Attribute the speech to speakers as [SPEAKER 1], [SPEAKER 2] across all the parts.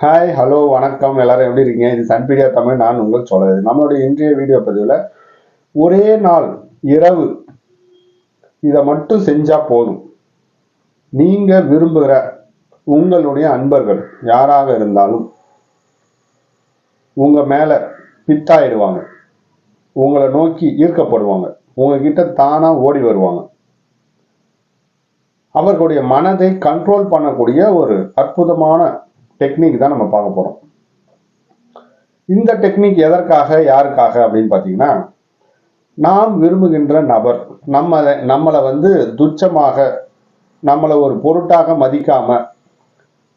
[SPEAKER 1] Hi hello வணக்கம். எல்லாரும் எப்படி இருக்கீங்க? இது சன்பீடியா தமிழ். நான் உங்கள் சொல்லுது நம்மளுடைய இன்றைய வீடியோ பதிவில் ஒரே நாள் இரவு இதை மட்டும் செஞ்சா போதும். நீங்க விரும்புகிற உங்களுடைய அன்பர்கள் யாராக இருந்தாலும் உங்க மேல பித்தாயிடுவாங்க. உங்களை நோக்கி ஈர்க்கப்படுவாங்க. உங்ககிட்ட தானா ஓடி வருவாங்க. அவர்களுடைய மனதை கண்ட்ரோல் பண்ணக்கூடிய ஒரு அற்புதமான டெக்னிக் தான் நம்ம பார்க்க போறோம். இந்த டெக்னிக் எதற்காக யாருக்காக அப்படின்னு பார்த்தீங்கன்னா நாம் விரும்புகின்ற நபர் நம்ம நம்மளை வந்து துச்சமாக நம்மளை ஒரு பொருட்டாக மதிக்காம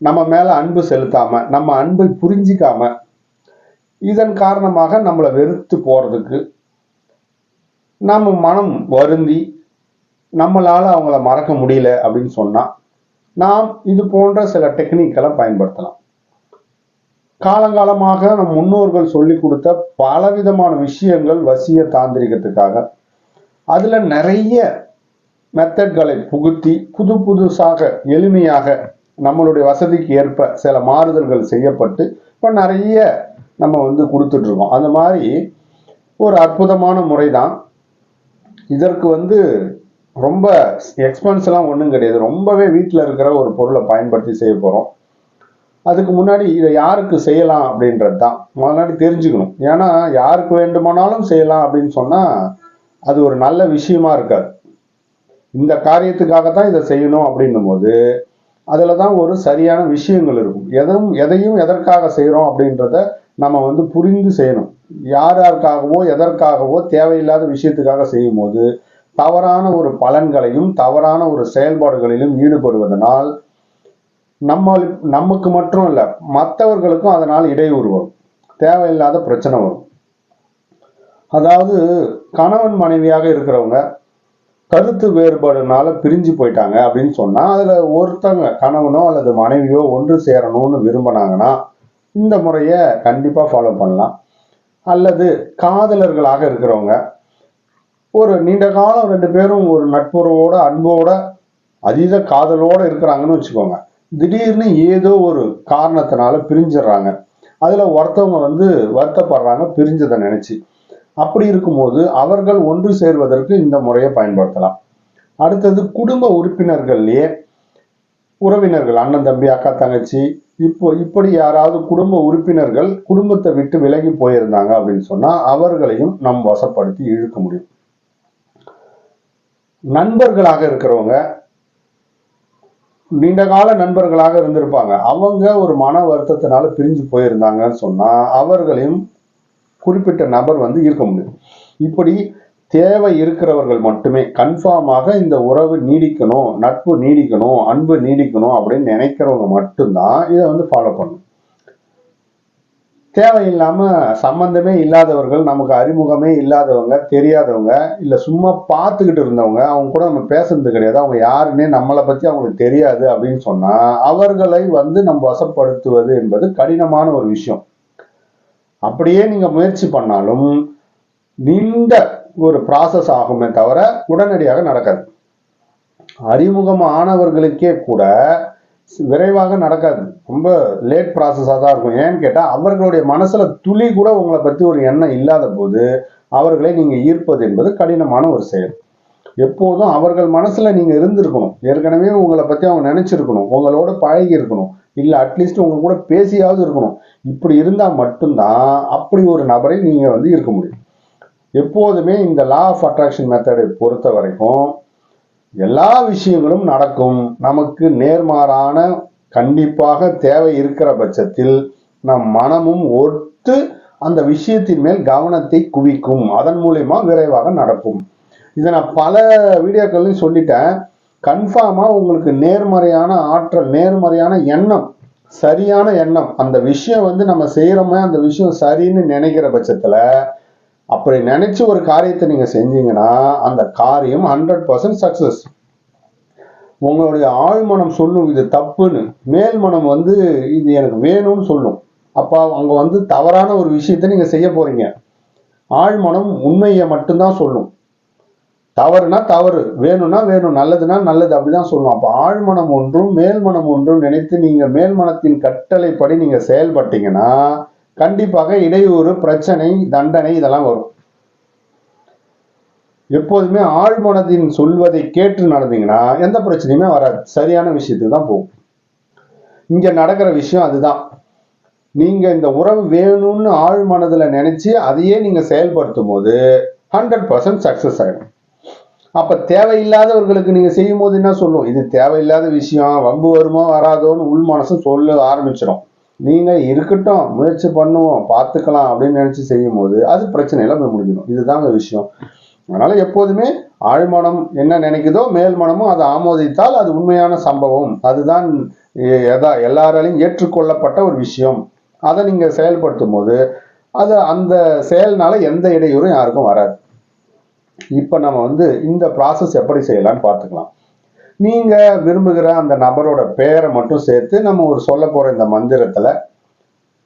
[SPEAKER 1] நம்ம மேல அன்பு செலுத்தாம நம்ம அன்பை புரிஞ்சிக்காம இதன் காரணமாக நம்மளை வெறுத்து போறதுக்கு நம்ம மனம் வருந்தி நம்மளால அவங்கள மறக்க முடியல அப்படின்னு சொன்னா நாம் இது போன்ற சில டெக்னிக்கெல்லாம் பயன்படுத்தலாம். காலங்காலமாக நம் முன்னோர்கள் சொல்லி கொடுத்த பலவிதமான விஷயங்கள் வசிய தாந்திரிகத்துக்காக. அதுல நிறைய மெத்தட்களை புகுத்தி புது புதுசாக எளிமையாக நம்மளுடைய வசதிக்கு ஏற்ப சில மாறுதல்கள் செய்யப்பட்டு இப்போ நிறைய நம்ம வந்து கொடுத்துட்டு இருக்கோம் அந்த மாதிரி ஒரு அற்புதமான முறை தான் இதற்கு வந்து ரொம்ப எக்ஸ்பென்ஸ்லாம் ஒன்றும் கிடையாது. ரொம்பவே வீட்டில் இருக்கிற ஒரு பொருளை பயன்படுத்தி செய்ய போகிறோம் அதுக்கு முன்னாடி இதை யாருக்கு செய்யலாம் அப்படின்றது தான். முதலாடி தெரிஞ்சுக்கணும். ஏன்னா யாருக்கு வேண்டுமானாலும் செய்யலாம் அப்படின்னு சொன்னால் அது ஒரு நல்ல விஷயமா இருக்காது. இந்த காரியத்துக்காக தான் இதை செய்யணும் அப்படின்னும் போது அதில் தான் ஒரு சரியான விஷயங்கள் இருக்கும். எதுவும் எதையும் எதற்காக செய்கிறோம் அப்படின்றத நம்ம வந்து புரிந்து செய்யணும். யார் யாருக்காகவோ எதற்காகவோ தேவையில்லாத விஷயத்துக்காக செய்யும் போது தவறான ஒரு பலன்களையும் தவறான ஒரு செயல்பாடுகளிலும் ஈடுபடுவதனால் நம்ம நமக்கு மட்டும் இல்லை மற்றவர்களுக்கும் அதனால் இடையூறு வரும் தேவையில்லாத பிரச்சனை வரும். அதாவது கணவன் மனைவியாக இருக்கிறவங்க கருத்து வேறுபாடுனால பிரிஞ்சு போயிட்டாங்க அப்படின்னு சொன்னா அதுல ஒருத்தங்க கணவனோ அல்லது மனைவியோ ஒன்று சேரணும்னு விரும்பினாங்கன்னா இந்த முறையை கண்டிப்பா ஃபாலோ பண்ணலாம். அல்லது காதலர்களாக இருக்கிறவங்க ஒரு நீண்ட காலம் ரெண்டு பேரும் ஒரு நட்புறவோட அன்போட அதீத காதலோட இருக்கிறாங்கன்னு வச்சுக்கோங்க. திடீர்னு ஏதோ ஒரு காரணத்தினால பிரிஞ்சிடுறாங்க. அதுல ஒருத்தவங்க வந்து வருத்தப்படுறாங்க பிரிஞ்சதை நினைச்சு. அப்படி இருக்கும்போது அவர்கள் ஒன்று சேர்வதற்கு இந்த முறையை பயன்படுத்தலாம். அடுத்தது குடும்ப உறுப்பினர்கள்லயே உறவினர்கள் அண்ணன் தம்பி அக்கா தங்கச்சி இப்போ இப்படி யாராவது குடும்ப உறுப்பினர்கள் குடும்பத்தை விட்டு விலகி போயிருந்தாங்க அப்படின்னு சொன்னா அவர்களையும் நம் வசப்படுத்தி இழுக்க முடியும். நண்பர்களாக இருக்கிறவங்க நீண்ட கால நண்பர்களாக இருந்திருப்பாங்க. அவங்க ஒரு மன வருத்தத்தினால பிரிஞ்சு போயிருந்தாங்கன்னு சொன்னா அவர்களையும் குறிப்பிட்ட நபர் வந்து ஈர்க்க முடியும். இப்படி தேவை இருக்கிறவர்கள் மட்டுமே கன்ஃபார்மாக இந்த உறவு நீடிக்கணும் நட்பு நீடிக்கணும் அன்பு நீடிக்கணும் அப்படின்னு நினைக்கிறவங்க மட்டும்தான் இதை வந்து ஃபாலோ பண்ணணும். தேவையில்லாமல் சம்மந்தமே இல்லாதவர்கள் நமக்கு அறிமுகமே இல்லாதவங்க தெரியாதவங்க இல்லை சும்மா பார்த்துக்கிட்டு இருந்தவங்க அவங்க கூட நம்ம பேசுறது கிடையாது. அவங்க யாருன்னே நம்மளை பற்றி அவங்களுக்கு தெரியாது அப்படின்னு சொன்னால் அவர்களை வந்து நம்ம வசப்படுத்துவது என்பது கடினமான ஒரு விஷயம். அப்படியே நீங்கள் முயற்சி பண்ணாலும் நீண்ட ஒரு ப்ராசஸ் ஆகுமே தவிர உடனடியாக நடக்காது. அறிமுகம் ஆனவர்களுக்கே கூட விரைவாக நடக்காது. ரொம்ப லேட் ப்ராசஸாக தான் இருக்கும். ஏன்னு கேட்டால் அவர்களுடைய மனசில் துளி கூட உங்களை பற்றி ஒரு எண்ணம் இல்லாத போது அவர்களை நீங்கள் ஈர்ப்பது என்பது கடினமான ஒரு செயல். எப்போதும் அவர்கள் மனசில் நீங்கள் இருந்திருக்கணும். ஏற்கனவே உங்களை பற்றி அவங்க நினச்சிருக்கணும். உங்களோட பழகி இருக்கணும். அட்லீஸ்ட் உங்க கூட பேசியாவது இருக்கணும். இப்படி இருந்தால் மட்டும்தான் அப்படி ஒரு நபரை நீங்கள் வந்து இருக்க முடியும். எப்போதுமே இந்த லா ஆஃப் அட்ராக்ஷன் மெத்தடை பொறுத்த வரைக்கும் எல்லா விஷயங்களும் நடக்கும். நமக்கு நேர்மாறான கண்டிப்பாக தேவை இருக்கிற பட்சத்தில் நம் மனமும் ஒத்து அந்த விஷயத்தின் மேல் கவனத்தை குவிக்கும். அதன் மூலயமா விரைவாக நடக்கும். இதை நான் பல வீடியோக்கள்லையும் சொல்லிட்டேன். கன்ஃபார்மாக உங்களுக்கு நேர்மறையான ஆற்றல் நேர்மறையான எண்ணம் சரியான எண்ணம். அந்த விஷயம் வந்து நம்ம செய்கிறோமே அந்த விஷயம் சரின்னு நினைக்கிற பட்சத்தில் அப்படி நினைச்சு ஒரு காரியத்தை நீங்க செஞ்சீங்கன்னா அந்த காரியம் ஹண்ட்ரட் பர்சன்ட் சக்சஸ் உங்களுடைய ஆழ்மனம் சொல்லும் இது தப்புன்னு. மேல் மனம் வந்து இது எனக்கு வேணும்னு சொல்லும். அப்போ அங்கே வந்து தவறான ஒரு விஷயத்த நீங்கள் செய்ய போறீங்க. ஆழ்மனம் உண்மையை மட்டும்தான் சொல்லும். தவறுனா தவறு வேணும்னா வேணும் நல்லதுன்னா நல்லது அப்படிதான் சொல்லுவோம் அப்போ ஆழ்மனம் ஒன்றும் மேல்மனம் ஒன்றும் நினைத்து நீங்கள் மேல்மனத்தின் கட்டளைப்படி நீங்கள் செயல்பட்டீங்கன்னா கண்டிப்பாக இடையூறு பிரச்சனை தண்டனை இதெல்லாம் வரும். எப்போதுமே ஆழ்மனதின் சொல்வதை கேட்டு நடந்தீங்கன்னா எந்த பிரச்சனையுமே வராது. சரியான விஷயத்துக்கு தான் போகும். இங்க நடக்கிற விஷயம் அதுதான். நீங்க இந்த உறவு வேணும்னு ஆழ் மனதுல நினைச்சு அதையே நீங்க செயல்படுத்தும் போது ஹண்ட்ரட் பர்சன்ட் சக்சஸ் ஆயிடும். அப்ப தேவையில்லாதவர்களுக்கு நீங்க செய்யும் போது என்ன சொல்லும்? இது தேவையில்லாத விஷயம். வம்பு வருமோ வராதோன்னு உள் மனசு சொல்ல ஆரம்பிச்சிடும். நீங்கள் இருக்கட்டும் முயற்சி பண்ணுவோம் பார்த்துக்கலாம் அப்படின்னு நினச்சி செய்யும் போது அது பிரச்சனையெல்லாம் போய் முடிஞ்சிடும். இதுதாங்க விஷயம். அதனால் எப்போதுமே ஆழ்மனம் என்ன நினைக்குதோ மேல்மனமும் அதை ஆமோதித்தால் அது உண்மையான சம்பவம். அதுதான் எதா எல்லாராலையும் ஏற்றுக்கொள்ளப்பட்ட ஒரு விஷயம். அதை நீங்கள் செயல்படுத்தும் போது அது அந்த செயல்னால எந்த இடையூறும் யாருக்கும் வராது. இப்போ நம்ம வந்து இந்த ப்ராசஸ் எப்படி செய்யலாம்னு பார்த்துக்கலாம். நீங்கள் விரும்புகிற அந்த நபரோட பெயரை மட்டும் சேர்த்து நம்ம ஒரு சொல்ல போகிற இந்த மந்திரத்தில்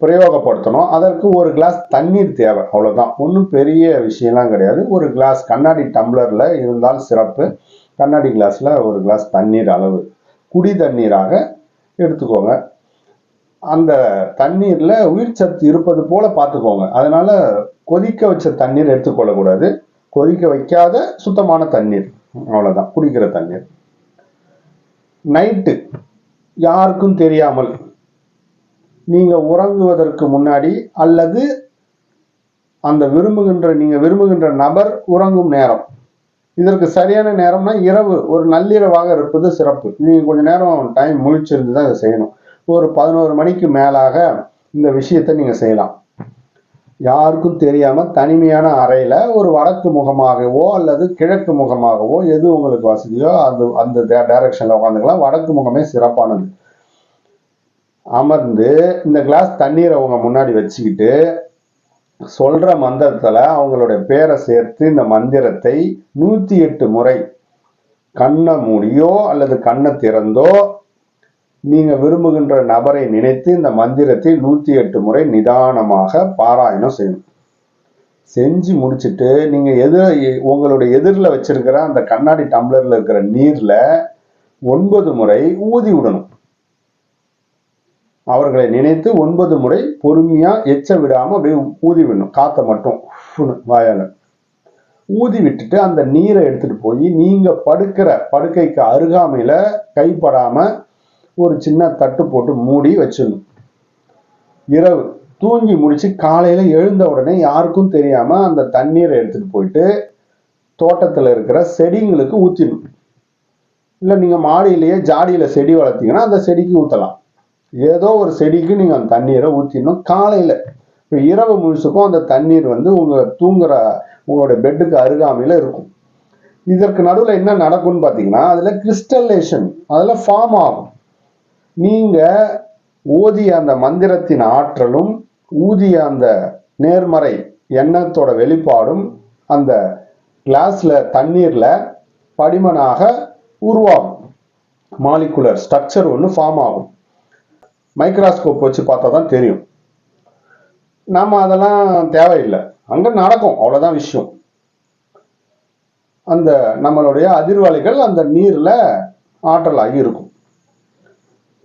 [SPEAKER 1] பிரயோகப்படுத்தணும். அதற்கு ஒரு கிளாஸ் தண்ணீர் தேவை. அவ்வளோதான் ஒன்றும் பெரிய விஷயம்லாம் கிடையாது. ஒரு கிளாஸ் கண்ணாடி டம்ளரில் இருந்தால் சிறப்பு. கண்ணாடி கிளாஸில் ஒரு கிளாஸ் தண்ணீர் அளவு. குடி தண்ணீராக எடுத்துக்கோங்க. அந்த தண்ணீரில் உயிர் சத்து இருப்பது போல் பார்த்துக்கோங்க. அதனால் கொதிக்க வச்ச தண்ணீர் எடுத்துக்கொள்ளக்கூடாது. கொதிக்க வைக்காத சுத்தமான தண்ணீர். அவ்வளோதான் குடிக்கிற தண்ணீர். நைட்டு யாருக்கும் தெரியாமல் நீங்கள் உறங்குவதற்கு முன்னாடி அல்லது அந்த விரும்புகின்ற நீங்கள் விரும்புகின்ற நபர் உறங்கும் நேரம். இதற்கு சரியான நேரம்னா இரவு ஒரு நள்ளிரவாக இருப்பது சிறப்பு. நீங்கள் கொஞ்சம் நேரம் டைம் முழிச்சிருந்து தான் இதை செய்யணும். ஒரு பதினோரு மணிக்கு மேலாக இந்த விஷயத்தை நீங்கள் செய்யலாம். யாருக்கும் தெரியாம தனிமையான அறையில ஒரு வடக்கு முகமாகவோ அல்லது கிழக்கு முகமாகவோ எது உங்களுக்கு வசதியோ அது அந்த டைரக்ஷன்ல உட்காந்துக்கலாம் வடக்கு முகமே சிறப்பானது. அமர்ந்து இந்த கிளாஸ் தண்ணீரை அவங்க முன்னாடி வச்சுக்கிட்டு சொல்ற மந்திரத்துல அவங்களுடைய பேரை சேர்த்து இந்த மந்திரத்தை நூத்தி எட்டு முறை கண்ணை மூடியோ அல்லது கண்ணை திறந்தோ நீங்க விரும்புகின்ற நபரை நினைத்து இந்த மந்திரத்தை நூத்தி எட்டு முறை நிதானமாக பாராயணம் செய்யணும். செஞ்சு முடிச்சுட்டு நீங்க எதிர் உங்களுடைய எதிரில் வச்சிருக்கிற அந்த கண்ணாடி டம்ளர்ல இருக்கிற நீர்ல ஒன்பது முறை ஊதி விடணும். அவர்களை நினைத்து ஒன்பது முறை பொறுமையா எச்ச விடாம அப்படியே ஊதி விடணும். காற்றை மட்டும் வாயால் வாயால. ஊதி விட்டுட்டு அந்த நீரை எடுத்துட்டு போய் நீங்க படுக்கிற படுக்கைக்கு அருகாமையில கைப்படாம ஒரு சின்ன தட்டு போட்டு மூடி வச்சிடணும். இரவு. தூங்கி முடிச்சு காலையில எழுந்த உடனே யாருக்கும் தெரியாம அந்த தண்ணீரை எடுத்துட்டு போயிட்டு தோட்டத்துல இருக்கிற செடிங்களுக்கு ஊத்திடணும். இல்லை நீங்க மாடியிலேயே ஜாடியில செடி வளர்த்தீங்கன்னா அந்த செடிக்கு ஊத்தலாம். ஏதோ ஒரு செடிக்கு நீங்க அந்த தண்ணீரை ஊத்திடணும் காலையில. இப்போ இரவு முழுசுக்கும் அந்த தண்ணீர் வந்து உங்க தூங்குற உங்களோட பெட்டுக்கு அருகாமையில இருக்கும். இதற்கு நடுவில் என்ன நடக்கும்னு பார்த்தீங்கன்னா அதில் கிறிஸ்டலேஷன் அதில் ஃபார்ம் ஆகும். நீங்க ஓதிய அந்த மந்திரத்தின் ஆற்றலும் ஊதிய அந்த நேர்மறை எண்ணத்தோட வெளிப்பாடும் அந்த கிளாஸ்ல தண்ணீர்ல படிமனாக உருவாகும். மாலிகுலர் ஸ்ட்ரக்சர் ஒன்று ஃபார்ம் ஆகும். மைக்ராஸ்கோப் வச்சு பார்த்தா தான் தெரியும். நாம் அதெல்லாம் தேவையில்லை. அங்க நடக்கும். அவ்வளோதான் விஷயம். அந்த நம்மளுடைய அதிர்வலைகள் அந்த நீர்ல ஆற்றலாகி இருக்கும்.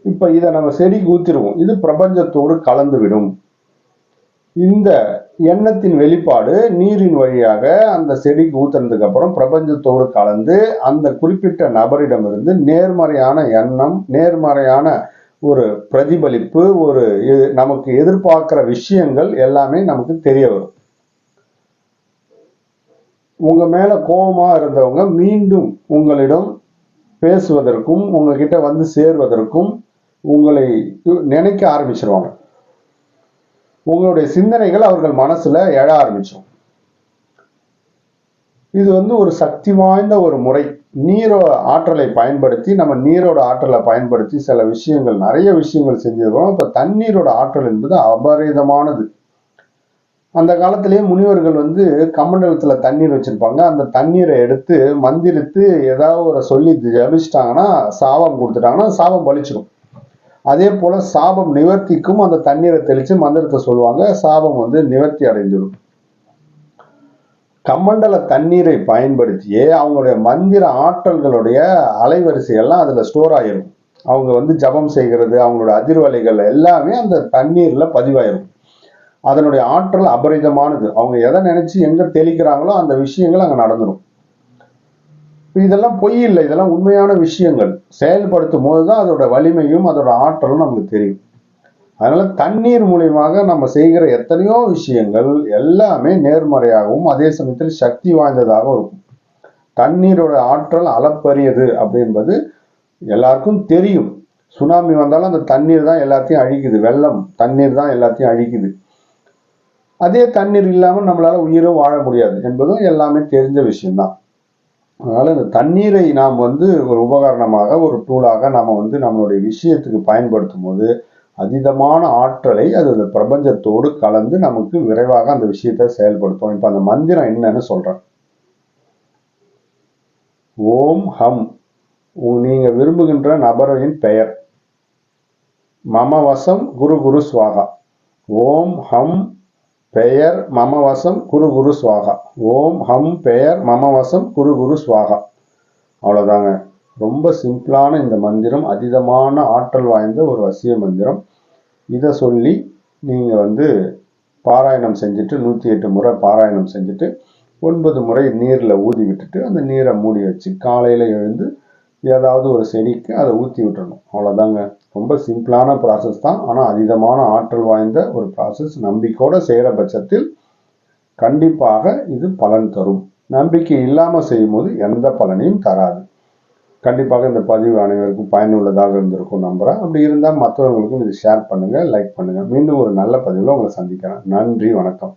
[SPEAKER 1] இப்போ இதை நம்ம செடிக்கு ஊத்திடுவோம் இது பிரபஞ்சத்தோடு கலந்து விடும் இந்த எண்ணத்தின் வெளிப்பாடு நீரின் வழியாக அந்த செடிக்கு ஊத்துறதுக்கு அப்புறம் பிரபஞ்சத்தோடு கலந்து அந்த குறிப்பிட்ட நபரிடமிருந்து நேர்மறையான எண்ணம் நேர்மறையான ஒரு பிரதிபலிப்பு ஒரு நமக்கு எதிர்பார்க்கிற விஷயங்கள் எல்லாமே நமக்கு தெரிய வரும். உங்க மேல கோபமா இருந்தவங்க மீண்டும் உங்களிடம் பேசுவதற்கும் உங்ககிட்ட வந்து சேர்வதற்கும் உங்களை நினைக்க ஆரம்பிச்சிருவாங்க. உங்களுடைய சிந்தனைகள் அவர்கள் மனசுல எழ ஆரம்பிச்சிடும் இது வந்து ஒரு சக்தி வாய்ந்த ஒரு முறை. நீரோ ஆற்றலை பயன்படுத்தி நம்ம நீரோட ஆற்றலை பயன்படுத்தி சில விஷயங்கள் நிறைய விஷயங்கள் செஞ்சிருக்கோம். இப்ப தண்ணீரோட ஆற்றல் என்பது அபரிதமானது. அந்த காலத்திலேயே முனிவர்கள் வந்து கமண்டலத்துல தண்ணீர் வச்சிருப்பாங்க. அந்த தண்ணீரை எடுத்து மந்திரித்து ஏதாவது ஒரு சொல்லி ஜபிச்சிட்டாங்கன்னா சாபம் கொடுத்துட்டாங்கன்னா சாபம் பழிச்சிடும் அதே போல சாபம் நிவர்த்திக்கும் அந்த தண்ணீரை தெளிச்சு மந்திரத்தை சொல்லுவாங்க. சாபம் வந்து நிவர்த்தி அடைந்துடும் கமண்டல தண்ணீரை பயன்படுத்தியே அவங்களுடைய மந்திர ஆற்றல்களுடைய அலைவரிசைகள்லாம் அதில் ஸ்டோர் ஆயிரும். அவங்க வந்து ஜபம் செய்கிறது அவங்களோட அதிர்வலைகள் எல்லாமே அந்த தண்ணீரில் பதிவாயிரும். அதனுடைய ஆற்றல் அபரிதமானது. அவங்க எதை நினைச்சு எங்க தெளிக்கிறாங்களோ அந்த விஷயங்கள் அங்கே நடந்துடும் இதெல்லாம் பொய் இல்லை. இதெல்லாம் உண்மையான விஷயங்கள். செயல்படுத்தும் போது தான் அதோட வலிமையும் அதோட ஆற்றலும் நமக்கு தெரியும். அதனால தண்ணீர் மூலியமாக நம்ம செய்கிற எத்தனையோ விஷயங்கள் எல்லாமே நேர்மறையாகவும் அதே சமயத்தில் சக்தி வாய்ந்ததாகவும் இருக்கும். தண்ணீரோட ஆற்றல் அளப்பரியது அப்படின்றது எல்லாருக்கும் தெரியும். சுனாமி வந்தாலும் அந்த தண்ணீர் தான் எல்லாத்தையும் அழிக்குது. வெள்ளம் தண்ணீர் தான் எல்லாத்தையும் அழிக்குது. அதே தண்ணீர் இல்லாமல் நம்மளால உயிரும் வாழ முடியாது என்பதும் எல்லாமே தெரிஞ்ச விஷயம்தான். அதனால் இந்த தண்ணீரை நாம் வந்து ஒரு உபகரணமாக ஒரு டூலாக நாம் வந்து நம்மளுடைய விஷயத்துக்கு பயன்படுத்தும் போது அதீதமான ஆற்றலை அது அந்த பிரபஞ்சத்தோடு கலந்து நமக்கு விரைவாக அந்த விஷயத்தை செயல்படுத்தும். இப்போ அந்த மந்திரம் என்னன்னு சொல்கிறேன் ஓம் ஹம். உ- விரும்புகின்ற நபரின் பெயர். மம வசம் குரு குரு ஸ்வாகா. ஓம் ஹம். பெயர் மமவசம் குரு குரு சுவாகா. ஓம் ஹம் பெயர் மமவசம் குரு குரு சுவாகா. அவ்வளோதாங்க ரொம்ப சிம்பிளான இந்த மந்திரம் அதீதமான ஆற்றல் வாய்ந்த ஒரு வசிய மந்திரம். இதை சொல்லி நீங்கள் வந்து பாராயணம் செஞ்சுட்டு நூற்றி எட்டு முறை பாராயணம் செஞ்சுட்டு ஒன்பது முறை நீரில் ஊதி விட்டுட்டு அந்த நீரை மூடி வச்சு காலையில் எழுந்து ஏதாவது ஒரு செடிக்கு அதை ஊற்றி விட்டுறணும். அவ்வளோதாங்க ரொம்ப சிம்பிளான ப்ராசஸ் தான். ஆனால் அதீதமான ஆற்றல் வாய்ந்த ஒரு ப்ராசஸ் நம்பிக்கையோடு செய்கிற பட்சத்தில் கண்டிப்பாக இது பலன் தரும். நம்பிக்கை இல்லாமல் செய்யும்போது எந்த பலனையும் தராது. கண்டிப்பாக இந்த பதிவு அனைவருக்கும் பயனுள்ளதாக இருந்திருக்கும் நம்புறேன். அப்படி இருந்தால் மற்றவர்களுக்கும் இது ஷேர் பண்ணுங்கள் லைக் பண்ணுங்கள் மீண்டும் ஒரு நல்ல பதிவில் உங்களை சந்திக்கிறேன். நன்றி வணக்கம்.